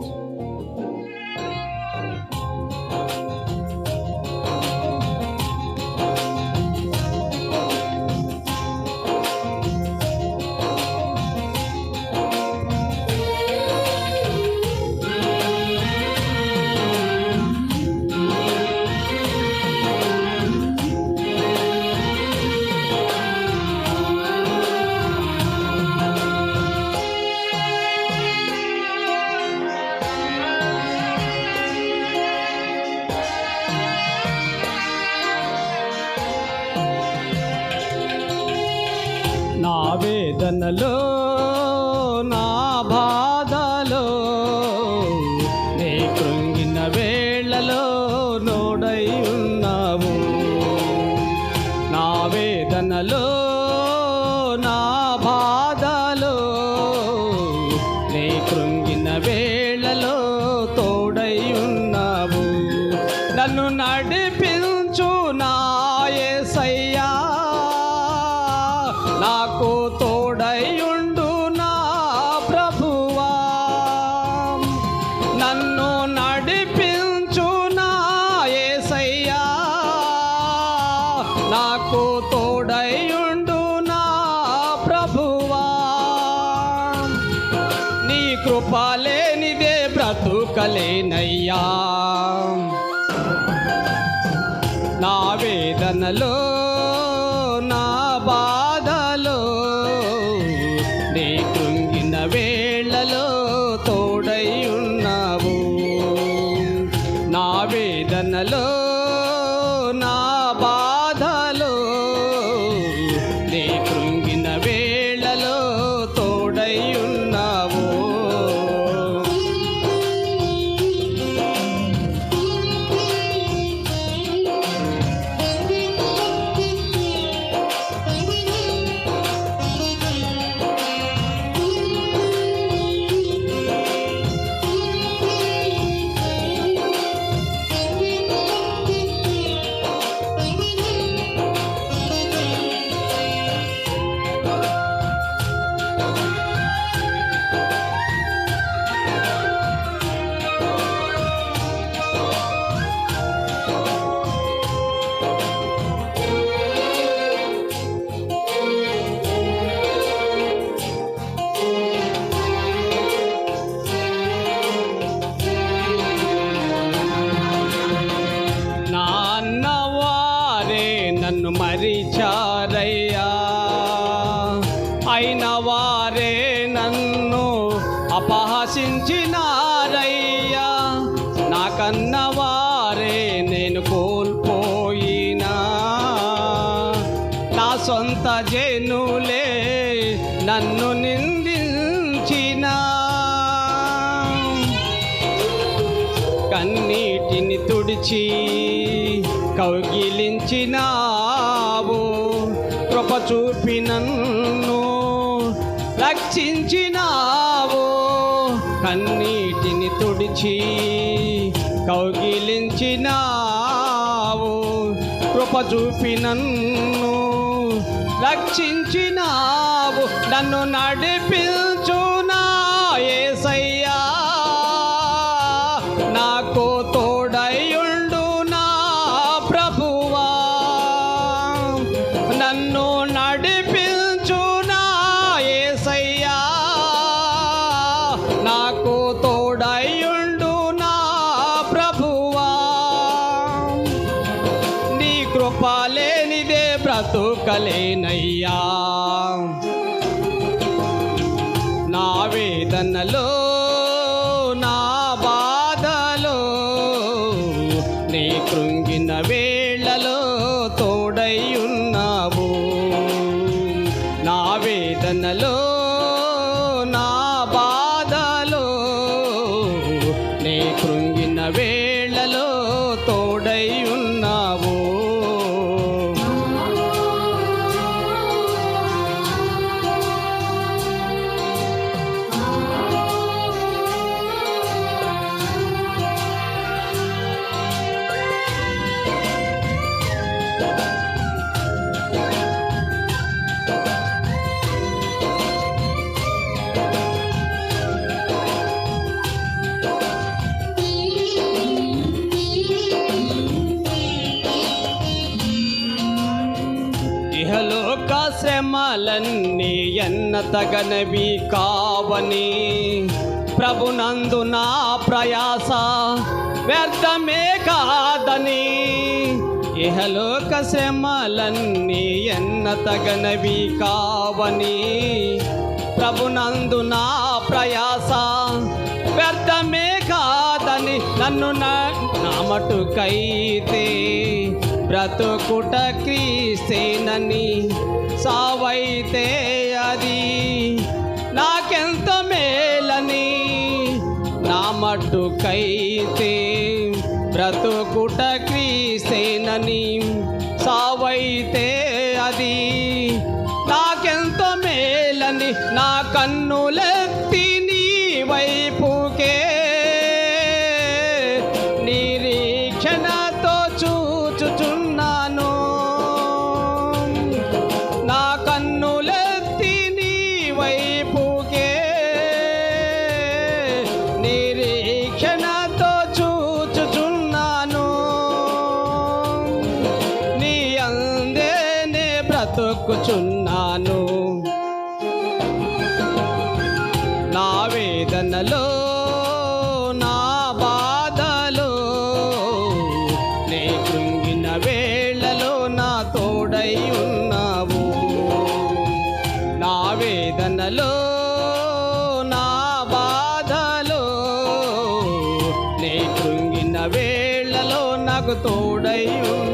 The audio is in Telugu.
నా ఆవేదనలో నా బాధలో నీ కృంగిన వేళలో నోడై ఉన్నావు. నా వేదనలో నా బాధలో నీ కృంగి కృపాలేనిదే బ్రతుకలేనయ్యా. నా వేదనలో నా వారే నన్ను అపహసించినారయ్యా. నాకన్న వారే నేను కోల్పోయినా. నా సొంత జనులే నన్ను నిందించినా. కన్నీటిని తుడిచి కౌగిలించినావు. కృప చూపినన్ను రక్షించినావు? కన్నీటిని తుడిచి కౌగిలించినావు? కృప చూపి నన్ను రక్షించినావు? నన్ను నడిపి నా వేదనలో నా బాధలో నీ కృంగిన వేళలో తోడై ఉన్నావు. నా వేదనలో లోక శ్రమలన్నీ ఎన్న తగనవి కావని. ప్రభునందు నా ప్రయాస వ్యర్థమే కాదని. ఇహలోక శ్రమలన్నీ ఎన్న తగనవి కావని. ప్రభునందు నా ప్రయాస వ్యర్థమే కాదని నన్ను నా మటుకైతే బ్రతుకుట క్రీస్తేనని సావైతే అది. నాకెంత మేలని నా మట్టుకైతే బ్రతుకుట క్రీస్తేనని సావైతే అది. నాకెంత మేలని నా కన్నులే బ్రతుకుచున్నాను నా వేదనలో నా బాధలో నే కృంగిన వేళలో నా తోడై ఉన్నావు. నా వేదనలో నా బాధలో నే కృంగిన వేళలో నాకు తోడై ఉన్నావు